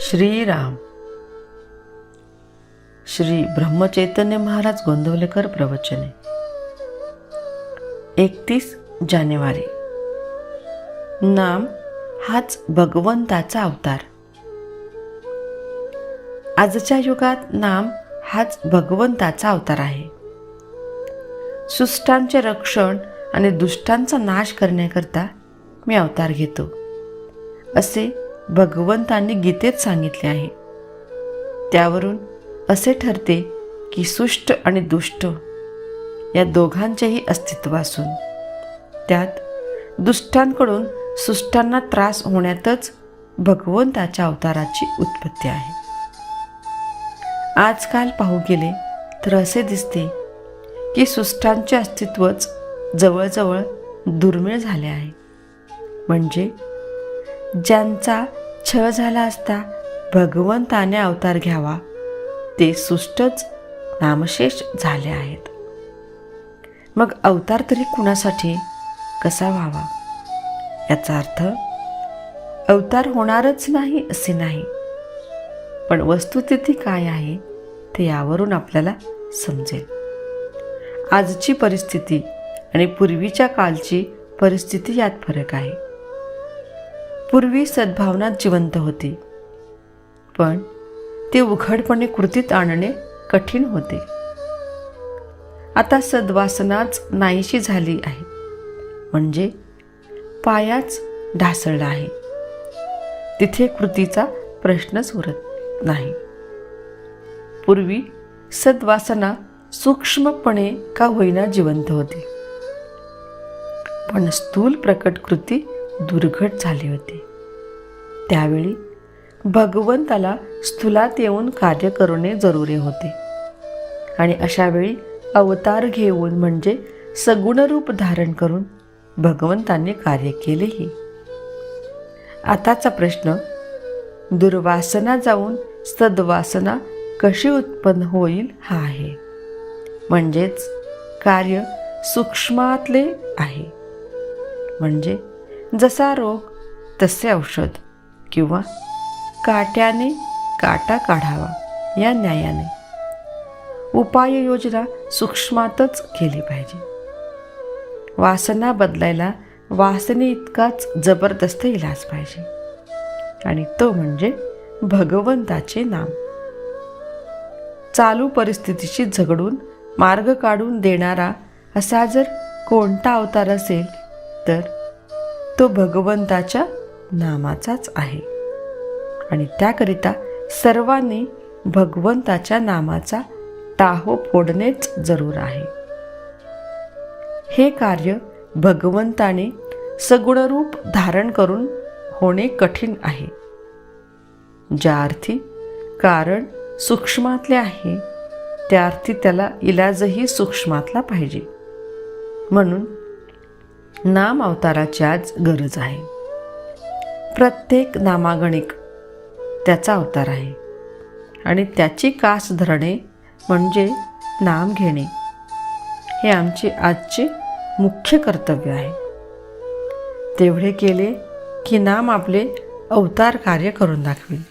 श्रीराम. श्री ब्रह्मचैतन्य महाराज गोंदवलेकर प्रवचने. एकतीस जानेवारी. नाम हाच भगवंताचा अवतार. आजच्या युगात नाम हाच भगवंताचा अवतार आहे. सुष्टांचे रक्षण आणि दुष्टांचा नाश करण्याकरता मी अवतार घेतो. असे भगवंतांनी गीतेत सांगितले आहे. त्यावरून असे ठरते की सुष्ट आणि दुष्ट या दोघांचेही अस्तित्व असून त्यात दुष्टांकडून सुष्टांना त्रास होण्यातच भगवंताच्या अवताराची उत्पत्ती आहे. आजकाल पाहू गेले तर असे दिसते की सुष्टांचे अस्तित्वच जवळजवळ दुर्मिळ झाले आहे. म्हणजे ज्यांचा छळ झाला असता भगवंताने अवतार घ्यावा. ते सुष्टच नामशेष झाले आहेत. मग अवतार तरी कुणासाठी? कसा व्हावा? याचा अर्थ अवतार होणारच नाही असे नाही. पण वस्तुस्थिती काय आहे ते यावरून आपल्याला समजेल. आजची परिस्थिती आणि पूर्वीच्या कालची परिस्थिती यात फरक आहे. पूर्वी सद्भावना जिवंत होती. पण ते उघडपणे कृतीत आणणे कठीण होते. आता सद्वासनाच नाहीशी झाली आहे. म्हणजे पायाच ढासळला आहे. तिथे कृतीचा प्रश्नच उरत नाही. पूर्वी सद्वासना सूक्ष्मपणे का होईना जिवंत होती. पण स्थूल प्रकट कृती दुर्घट झाले होते. त्यावेळी भगवंताला स्थूलात येऊन कार्य करणे जरुरी होते. आणि अशावेळी अवतार घेऊन म्हणजे सगुण रूप धारण करून भगवंतांनी कार्य केलेही. आताचा प्रश्न दुर्वासना जाऊन सद्वासना कशी उत्पन्न होईल हा आहे. म्हणजेच कार्य सूक्ष्मातले आहे. म्हणजे जसा रोग तसे औषध किंवा काट्याने काटा काढावा या न्यायाने. उपाययोजना सूक्ष्मातच केली पाहिजे. वासना बदलायला वासने इतकाच जबरदस्त इलाज पाहिजे. आणि तो म्हणजे भगवंताचे नाम. चालू परिस्थितीशी झगडून मार्ग काढून देणारा असा जर कोणता अवतार असेल तर तो भगवंताच्या नामाचाच आहे. आणि त्याकरिता सर्वांनी भगवंताच्या नामाचा टाहो फोडणेच जरूर आहे. हे कार्य भगवंताने सगुणरूप धारण करून होणे कठीण आहे. ज्या अर्थी कारण सूक्ष्मातले आहे त्या अर्थी त्याला इलाजही सूक्ष्मातला पाहिजे. म्हणून नाम अवताराची आज गरज आहे. प्रत्येक नामागणिक त्याचा अवतार आहे. आणि त्याची कास धरणे म्हणजे नाम घेणे हे आमचे आजचे मुख्य कर्तव्य आहे. तेवढे केले की नाम आपले अवतार कार्य करून दाखवेल.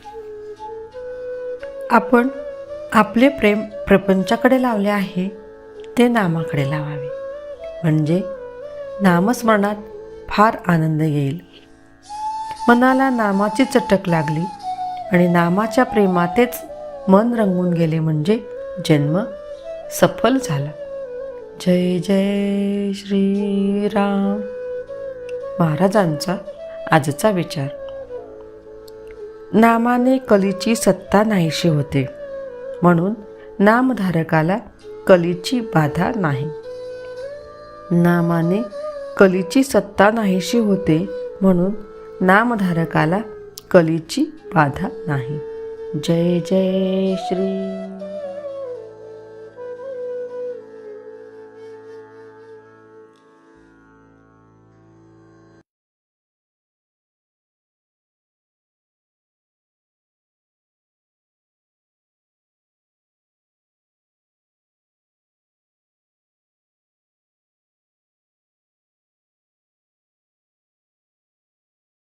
आपण आपले प्रेम प्रपंचाकडे लावले आहे ते नामाकडे लावावे. म्हणजे नामस्मरणात फार आनंद येईल. मनाला नामाची चटक लागली आणि नामाच्या प्रेमातेच मन रंगून गेले म्हणजे जन्म सफल झाला. जय जय श्रीराम. महाराजांचा आजचा विचार. नामाने कलीची सत्ता नाहीशी होते. म्हणून नामधारकाला कलीची बाधा नाही. नामाने कलीची सत्ता नाहीशी होते म्हणून नामधारकाला कलीची बाधा नाही. जय जय श्री